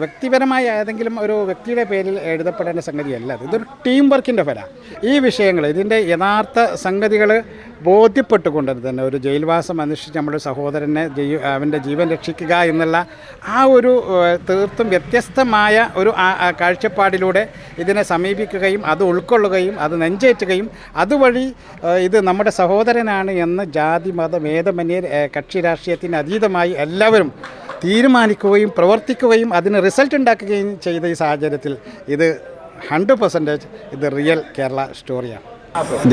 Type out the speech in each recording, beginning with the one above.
വ്യക്തിപരമായ ഏതെങ്കിലും ഒരു വ്യക്തിയുടെ പേരിൽ എഴുതപ്പെടേണ്ട സംഗതിയല്ല ഇത്. ഇതൊരു ടീം വർക്കിന്റെ ഫല ഈ വിഷയങ്ങൾ ഇതിന്റെ യഥാർത്ഥ സംഗതികൾ ബോധ്യപ്പെട്ടുകൊണ്ട് തന്നെ ഒരു ജയിൽവാസം അനുഷ്ഠിച്ച് നമ്മുടെ സഹോദരനെ ജയി അവന്റെ ജീവൻ രക്ഷിക്കുക എന്നുള്ള ആ ഒരു തീർത്തും വ്യത്യസ്തമായ ഒരു കാഴ്ചപ്പാടിലൂടെ ഇതിനെ സമീപിക്കുകയും അത് ഉൾക്കൊള്ളുകയും അത് നെഞ്ചേറ്റുകയും അതുവഴി ഇത് നമ്മുടെ സഹോദരനാണ് എന്ന് ജാതി മത ഭേദമന്യ കക്ഷി രാഷ്ട്രീയത്തിന് അതീതമായി എല്ലാവരും തീരുമാനിക്കുകയും പ്രവർത്തിക്കുകയും അതിന് റിസൾട്ട് ഉണ്ടാക്കുകയും ചെയ്ത ഈ സാഹചര്യത്തിൽ ഇത് ഹൺഡ്രഡ് പെർസെന്റേജ് ഇത് റിയൽ കേരള സ്റ്റോറിയാണ്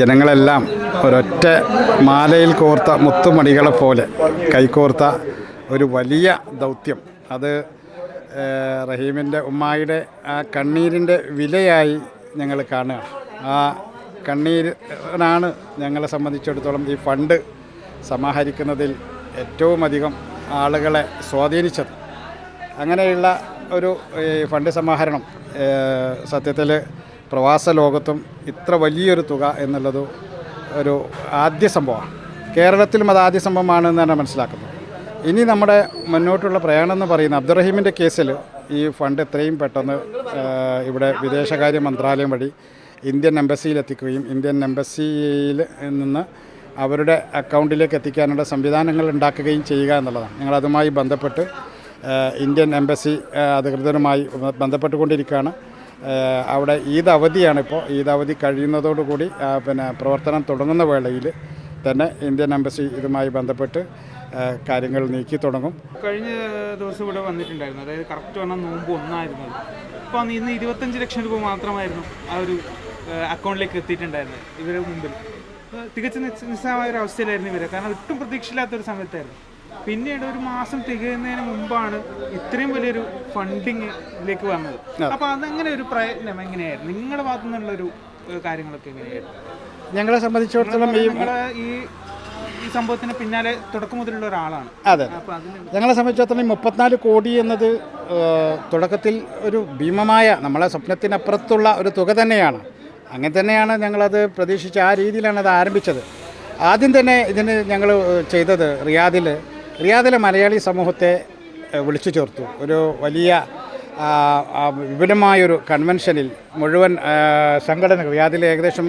ജനങ്ങളെല്ലാം ഒരൊറ്റ മാലയിൽ കോർത്ത മുത്തുമണികളെ പോലെ കൈകോർത്ത ഒരു വലിയ ദൗത്യം. അത് റഹീമിന്റെ ഉമ്മായിയുടെ ആ കണ്ണീരിന്റെ വിലയായി ഞങ്ങൾ കാണുക. ആ കണ്ണീരിനാണ് ഞങ്ങളെ സംബന്ധിച്ചിടത്തോളം ഈ ഫണ്ട് സമാഹരിക്കുന്നതിൽ ഏറ്റവും അധികം ആളുകളെ സ്വാധീനിച്ചത്. അങ്ങനെയുള്ള ഒരു ഫണ്ട് സമാഹരണം സത്യത്തിൽ പ്രവാസ ലോകത്തും ഇത്ര വലിയൊരു തുക എന്നുള്ളത് ഒരു ആദ്യ സംഭവമാണ്. കേരളത്തിലും അത് ആദ്യ സംഭവമാണെന്ന് തന്നെ മനസ്സിലാക്കുന്നത് ഇനി നമ്മുടെ മുന്നോട്ടുള്ള പ്രയാണം എന്ന് പറയുന്ന അബ്ദുറഹീമിന്റെ കേസിൽ ഈ ഫണ്ട് എത്രയും പെട്ടെന്ന് ഇവിടെ വിദേശകാര്യ മന്ത്രാലയം വഴി ഇന്ത്യൻ എംബസിയിൽ എത്തിക്കുകയും ഇന്ത്യൻ എംബസിയിൽ നിന്ന് അവരുടെ അക്കൗണ്ടിലേക്ക് എത്തിക്കാനുള്ള സംവിധാനങ്ങൾ ഉണ്ടാക്കുകയും ചെയ്യുക എന്നുള്ളതാണ്. ഞങ്ങളതുമായി ബന്ധപ്പെട്ട് ഇന്ത്യൻ എംബസി അധികൃതരുമായി ബന്ധപ്പെട്ടുകൊണ്ടിരിക്കുകയാണ്. അവിടെ ഈദ് അവധിയാണ് ഇപ്പോൾ. ഈദ് അവധി കഴിയുന്നതോടുകൂടി പിന്നെ പ്രവർത്തനം തുടങ്ങുന്ന വേളയിൽ തന്നെ ഇന്ത്യൻ എംബസി ഇതുമായി ബന്ധപ്പെട്ട് കാര്യങ്ങൾ നീക്കി തുടങ്ങും. കഴിഞ്ഞ ദിവസം ഇവിടെ വന്നിട്ടുണ്ടായിരുന്നു. അതായത് കറക്റ്റ് പറഞ്ഞാൽ നോമ്പ് ഒന്നായിരുന്നു. അപ്പോൾ ഇന്ന് ഇരുപത്തഞ്ച് ലക്ഷം രൂപ മാത്രമായിരുന്നു ആ ഒരു അക്കൗണ്ടിലേക്ക് എത്തിയിട്ടുണ്ടായിരുന്നത് ഇവരുടെ മുമ്പിൽ. തികച്ചും നിസ്സ- നിസ്സാരമായ ഒരു അവസ്ഥയിലായിരുന്നു ഇവരെ. കാരണം ഒട്ടും പ്രതീക്ഷയില്ലാത്തൊരു സമയത്തായിരുന്നു. പിന്നീട് ഒരു മാസം തികയുന്നതിന് മുമ്പാണ് ഇത്രയും വലിയൊരു ഫണ്ടിങ്ങിലേക്ക് വന്നത്. അപ്പൊ അതങ്ങനെ ഒരു പ്രയത്നം എങ്ങനെയായിരുന്നു? നിങ്ങളുടെ ഭാഗത്തു നിന്നുള്ള ഒരു കാര്യങ്ങളൊക്കെ എങ്ങനെയായിരുന്നു? ഞങ്ങളെ സംബന്ധിച്ചിടത്തോളം ഈ ഈ സംഭവത്തിന് പിന്നാലെ തുടക്കം മുതലുള്ള ഒരാളാണ്. അതെ ഞങ്ങളെ സംബന്ധിച്ചിടത്തോളം ഈ മുപ്പത്തിനാല് കോടി എന്നത് തുടക്കത്തിൽ ഒരു ഭീമമായ നമ്മളെ സ്വപ്നത്തിനപ്പുറത്തുള്ള ഒരു തുക തന്നെയാണ്. അങ്ങനെ തന്നെയാണ് ഞങ്ങളത് പ്രതീക്ഷിച്ച് ആ രീതിയിലാണ് അത് ആരംഭിച്ചത്. ആദ്യം തന്നെ ഇതിന് ഞങ്ങൾ ചെയ്തത് റിയാദിൽ റിയാദിലെ മലയാളി സമൂഹത്തെ വിളിച്ചു ചേർത്തു. ഒരു വലിയ വിപുലമായൊരു കൺവെൻഷനിൽ മുഴുവൻ സംഘടനകൾ റിയാദിലെ ഏകദേശം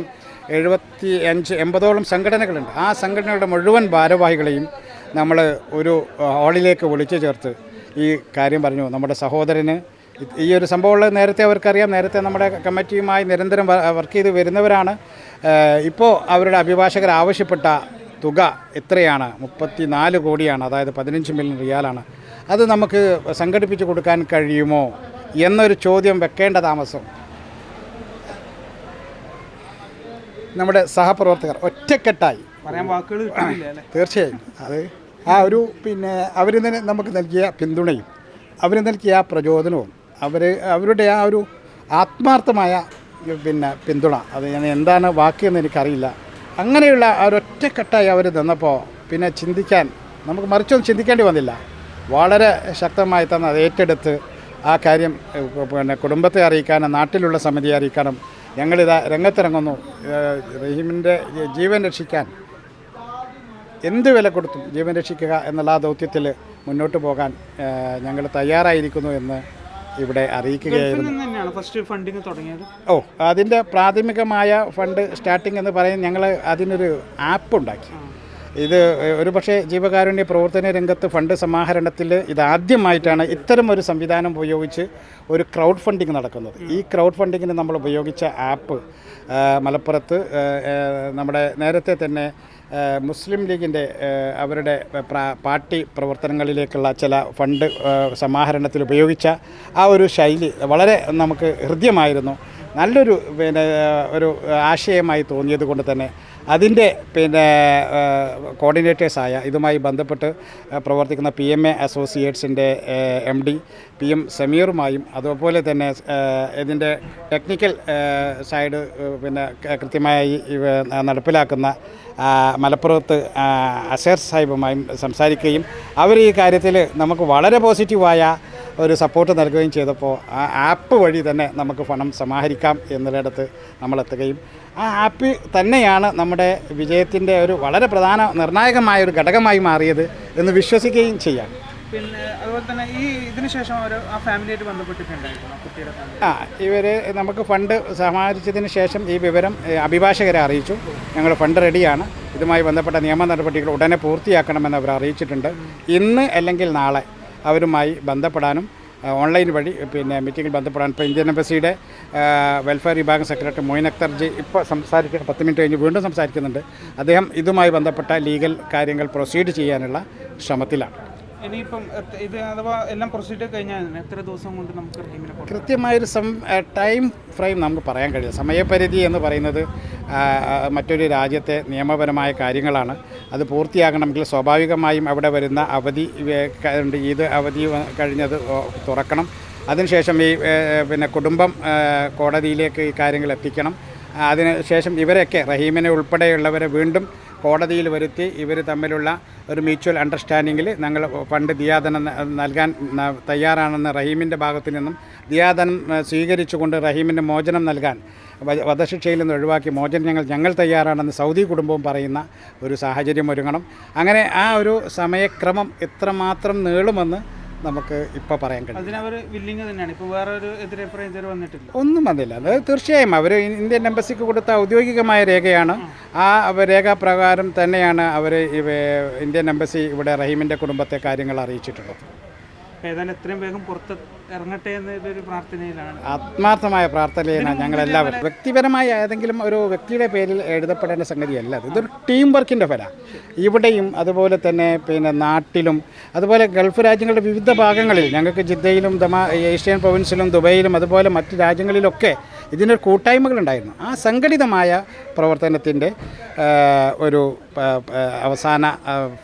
എഴുപത്തി അഞ്ച് എൺപതോളം സംഘടനകളുണ്ട്. ആ സംഘടനകളുടെ മുഴുവൻ ഭാരവാഹികളെയും നമ്മൾ ഒരു ഹാളിലേക്ക് വിളിച്ചു ചേർത്ത് ഈ കാര്യം പറഞ്ഞു. നമ്മുടെ സഹോദരന് ഈ ഒരു സംഭവമുള്ളത് നേരത്തെ അവർക്കറിയാം. നേരത്തെ നമ്മുടെ കമ്മിറ്റിയുമായി നിരന്തരം വർക്ക് ചെയ്ത് വരുന്നവരാണ്. ഇപ്പോൾ അവരുടെ അഭിഭാഷകർ ആവശ്യപ്പെട്ട തുക എത്രയാണ്? മുപ്പത്തി നാല് കോടിയാണ്. അതായത് പതിനഞ്ച് മില്യൺ റിയാലാണ്. അത് നമുക്ക് സംഘടിപ്പിച്ച് കൊടുക്കാൻ കഴിയുമോ? എന്നൊരു ചോദ്യം വെക്കേണ്ട താമസം. നമ്മുടെ സഹപ്രവർത്തകർ ഒറ്റക്കെട്ടായി. പറയാൻ വാക്കുകൾ തീർച്ചയായും. അത് ആ ഒരു പിന്നെ അവർ നമുക്ക് നൽകിയ പിന്തുണയും അവർ നൽകിയ ആ പ്രചോദനവും അവർ അവരുടെ ആ ഒരു ആത്മാർത്ഥമായ പിന്നെ പിന്തുണ അത് ഞാൻ എന്താണ് വാക്കെന്ന് എനിക്കറിയില്ല. അങ്ങനെയുള്ള ആ ഒരൊറ്റക്കെട്ടായി അവർ നിന്നപ്പോൾ പിന്നെ ചിന്തിക്കാൻ നമുക്ക് മറിച്ചൊന്നും ചിന്തിക്കേണ്ടി വന്നില്ല. വളരെ ശക്തമായി തന്നെ അത് ഏറ്റെടുത്ത് ആ കാര്യം പിന്നെ കുടുംബത്തെ അറിയിക്കാനും നാട്ടിലുള്ള സമിതിയെ അറിയിക്കാനും ഞങ്ങളിതാ രംഗത്തിറങ്ങുന്നു. റഹീമിന്റെ ജീവൻ രക്ഷിക്കാൻ എന്ത് വില കൊടുത്തും ജീവൻ രക്ഷിക്കുക എന്നുള്ള ആ ദൗത്യത്തിൽ മുന്നോട്ട് പോകാൻ ഞങ്ങൾ തയ്യാറായിരിക്കുന്നു എന്ന് ഇവിടെ അറിയിക്കുകയായിരുന്നു. ഫസ്റ്റ് ഫണ്ടിങ് തുടങ്ങിയത്? ഓ അതിന്റെ പ്രാഥമികമായ ഫണ്ട് സ്റ്റാർട്ടിംഗ് എന്ന് പറയുന്നത് ഞങ്ങൾ അതിനൊരു ആപ്പ് ഉണ്ടാക്കി. ഇത് ഒരു പക്ഷേ ജീവകാരുണ്യ പ്രവർത്തന രംഗത്ത് ഫണ്ട് സമാഹരണത്തിൽ ഇതാദ്യമായിട്ടാണ് ഇത്തരം ഒരു സംവിധാനം ഉപയോഗിച്ച് ഒരു ക്രൗഡ് ഫണ്ടിങ് നടക്കുന്നത്. ഈ ക്രൗഡ് ഫണ്ടിങ്ങിന് നമ്മൾ ഉപയോഗിച്ച ആപ്പ് മലപ്പുറത്ത് നമ്മുടെ നേരത്തെ തന്നെ മുസ്ലിം ലീഗിന്റെ അവരുടെ പാർട്ടി പ്രവർത്തനങ്ങളിലേക്കുള്ള ചില ഫണ്ട് സമാഹരണത്തിൽ ഉപയോഗിച്ച ആ ഒരു ശൈലി വളരെ നമുക്ക് ഹൃദ്യമായിരുന്നു. നല്ലൊരു പിന്നെ ഒരു ആശയമായി തോന്നിയത് കൊണ്ട് തന്നെ അതിന്റെ പിന്നെ കോർഡിനേറ്റേഴ്സായ ഇതുമായി ബന്ധപ്പെട്ട് പ്രവർത്തിക്കുന്ന പി എം എ അസോസിയേറ്റ്സിന്റെ എം ഡി പി എം സമീറുമായും അതുപോലെ തന്നെ ഇതിന്റെ ടെക്നിക്കൽ സൈഡ് പിന്നെ കൃത്യമായി നടപ്പിലാക്കുന്ന മലപ്പുറത്ത് അസേർ സാഹിബുമായും സംസാരിക്കുകയും അവർ ഈ കാര്യത്തിൽ നമുക്ക് വളരെ പോസിറ്റീവായ ഒരു സപ്പോർട്ട് നൽകുകയും ചെയ്തപ്പോൾ ആ ആപ്പ് വഴി തന്നെ നമുക്ക് പണം സമാഹരിക്കാം എന്നൊരിടത്ത് നമ്മളെത്തുകയും. ആ ആപ്പ് തന്നെയാണ് നമ്മുടെ വിജയത്തിന്റെ ഒരു വളരെ പ്രധാന നിർണായകമായ ഒരു ഘടകമായി മാറിയത് എന്ന് വിശ്വസിക്കുകയും ചെയ്യാം. പിന്നെ അതുപോലെ തന്നെ ഈ ഇതിന് ശേഷം അവർ ആ ഫാമിലിയായിട്ട് ബന്ധപ്പെട്ടിട്ടുണ്ടായിരുന്നു ആ കുട്ടിയുടെ ആ ഇവർ നമുക്ക് ഫണ്ട് സമാഹരിച്ചതിന് ശേഷം ഈ വിവരം അഭിഭാഷകരെ അറിയിച്ചു. ഞങ്ങൾ ഫണ്ട് റെഡിയാണ്. ഇതുമായി ബന്ധപ്പെട്ട നിയമ നടപടികൾ ഉടനെ പൂർത്തിയാക്കണമെന്ന് അവർ അറിയിച്ചിട്ടുണ്ട് ഇന്ന് അല്ലെങ്കിൽ നാളെ അവരുമായി ബന്ധപ്പെടാനും ഓൺലൈൻ വഴി പിന്നെ മീറ്റിങ്ങിൽ ബന്ധപ്പെടാൻ ഇപ്പോൾ ഇന്ത്യൻ എംബസിയുടെ വെൽഫെയർ വിഭാഗം സെക്രട്ടറി മൊയിൻ അക്തർജി ഇപ്പോൾ സംസാരിക്കുക പത്ത് മിനിറ്റ് കഴിഞ്ഞ് വീണ്ടും സംസാരിക്കുന്നുണ്ട്. അദ്ദേഹം ഇതുമായി ബന്ധപ്പെട്ട ലീഗൽ കാര്യങ്ങൾ പ്രൊസീഡ് ചെയ്യാനുള്ള ശ്രമത്തിലാണ്. ഇനിയിപ്പം ഇത് അഥവാ എല്ലാം പ്രൊസീജിയർ കഴിഞ്ഞാൽ എത്ര ദിവസം കൊണ്ട് നമുക്ക് കൃത്യമായൊരു സം ടൈം ഫ്രെയിം നമുക്ക് പറയാൻ കഴിയും. സമയപരിധി എന്ന് പറയുന്നത് മറ്റൊരു രാജ്യത്തെ നിയമപരമായ കാര്യങ്ങളാണ്. അത് പൂർത്തിയാകണമെങ്കിൽ സ്വാഭാവികമായും അവിടെ വരുന്ന അവധി ഇത് അവധി കഴിഞ്ഞത് തുറക്കണം. അതിനുശേഷം ഈ പിന്നെ കുടുംബം കോടതിയിലേക്ക് ഈ കാര്യങ്ങൾ എത്തിക്കണം. അതിനുശേഷം ഇവരൊക്കെ റഹീമിനെ ഉൾപ്പെടെയുള്ളവരെ വീണ്ടും കോടതിയിൽ വരുത്തി ഇവർ തമ്മിലുള്ള ഒരു മ്യൂച്വൽ അണ്ടർസ്റ്റാൻഡിങ്ങിൽ ഞങ്ങൾ ഫണ്ട് ദിയാദനം നൽകാൻ തയ്യാറാണെന്ന് റഹീമിന്റെ ഭാഗത്തു നിന്നും ദിയാദനം സ്വീകരിച്ചുകൊണ്ട് റഹീമിന് മോചനം നൽകാൻ വധശിക്ഷയിൽ നിന്ന് ഒഴിവാക്കി മോചനം ഞങ്ങൾ ഞങ്ങൾ തയ്യാറാണെന്ന് സൗദി കുടുംബവും പറയുന്ന ഒരു സാഹചര്യം ഒരുങ്ങണം. അങ്ങനെ ആ ഒരു സമയക്രമം എത്രമാത്രം നീളുമെന്ന് നമുക്ക് ഇപ്പോൾ പറയാൻ കഴിയും. ഒന്നും വന്നില്ല. അത് തീർച്ചയായും അവർ ഇന്ത്യൻ എംബസിക്ക് കൊടുത്ത ഔദ്യോഗികമായ രേഖയാണ്. ആ രേഖ രേഖാപ്രകാരം തന്നെയാണ് അവർ ഇന്ത്യൻ എംബസി ഇവിടെ റഹീമിന്റെ കുടുംബത്തെ കാര്യങ്ങൾ അറിയിച്ചിട്ടുള്ളത്. ഏതായാലും എത്രയും വേഗം പുറത്ത് ഇറങ്ങട്ടെ എന്നൊരു പ്രാർത്ഥനയിലാണ്. ആത്മാർത്ഥമായ പ്രാർത്ഥനയാണ് ഞങ്ങളെല്ലാവരും. വ്യക്തിപരമായ ഏതെങ്കിലും ഒരു വ്യക്തിയുടെ പേരിൽ എഴുതപ്പെടേണ്ട സംഗതി അല്ല ഇതൊരു ടീം വർക്കിന്റെ ഫല ഇവിടെയും അതുപോലെ തന്നെ പിന്നെ നാട്ടിലും അതുപോലെ ഗൾഫ് രാജ്യങ്ങളുടെ വിവിധ ഭാഗങ്ങളിൽ ഞങ്ങൾക്ക് ജിദ്ദയിലും ദമാ ഏഷ്യൻ പ്രൊവിൻസിലും ദുബൈയിലും അതുപോലെ മറ്റ് രാജ്യങ്ങളിലൊക്കെ ഇതിനൊരു കൂട്ടായ്മകളുണ്ടായിരുന്നു ആ സംഘടിതമായ പ്രവർത്തനത്തിന്റെ ഒരു അവസാന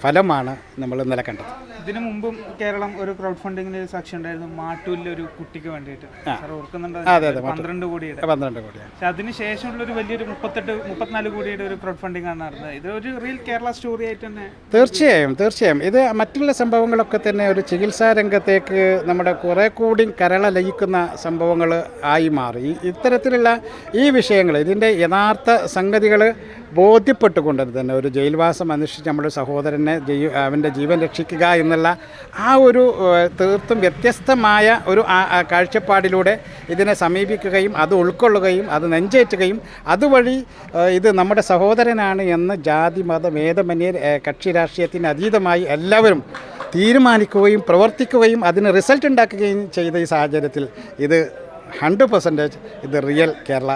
ഫലമാണ് നമ്മൾ ഇന്നലെ കണ്ടത്. ഇതിനു മുമ്പും കേരളം ഒരു ക്രൗഡ് ഫണ്ടിങ്ങിന് സാക്ഷി ഉണ്ടായിരുന്നു. മാട്ടൂരിലെ ഒരു കുട്ടിക്ക് വേണ്ടിയിട്ട്. സാർ ഓർക്കുന്നുണ്ടോ? പന്ത്രണ്ട് കോടിയുടെ. പന്ത്രണ്ട് കോടിയാണ് പക്ഷെ അതിന് ശേഷമുള്ള ഒരു വലിയൊരു മുപ്പത്തെട്ട് മുപ്പത്തിനാല് കോടിയുടെ ഒരു ക്രൗഡ് ഫണ്ടിങ് ആണ് നടന്നത്. ഇത് ഒരു റിയൽ കേരള സ്റ്റോറി ആയിട്ട് തന്നെ തീർച്ചയായും തീർച്ചയായും. ഇത് മറ്റുള്ള സംഭവങ്ങളൊക്കെ തന്നെ ഒരു ചികിത്സാ രംഗത്തേക്ക് നമ്മുടെ കുറേ കൂടി കരള ലയിക്കുന്ന സംഭവങ്ങൾ ആയി മാറി. ഇത്തരത്തിലുള്ള ഈ വിഷയങ്ങൾ ഇതിന്റെ യഥാർത്ഥ സംഗതികൾ ബോധ്യപ്പെട്ടുകൊണ്ട് തന്നെ ഒരു ജയിൽവാസം അനുഷ്ഠിച്ച് നമ്മുടെ സഹോദരനെ അവന്റെ ജീവൻ രക്ഷിക്കുക എന്നുള്ള ആ ഒരു തീർത്തും വ്യത്യസ്തമായ ഒരു കാഴ്ചപ്പാടിലൂടെ ഇതിനെ സമീപിക്കുകയും അത് ഉൾക്കൊള്ളുകയും അത് നെഞ്ചേറ്റുകയും അതുവഴി ഇത് നമ്മുടെ സഹോദരനാണ് എന്ന് ജാതി മത ഭേദമന്യ കക്ഷി രാഷ്ട്രീയത്തിന് അതീതമായി എല്ലാവരും തീരുമാനിക്കുകയും പ്രവർത്തിക്കുകയും അതിന് റിസൾട്ട് ഉണ്ടാക്കുകയും ചെയ്ത ഈ സാഹചര്യത്തിൽ ഇത് ഹൺഡ്രഡ് പെർസെന്റേജ് ഇത് റിയൽ കേരള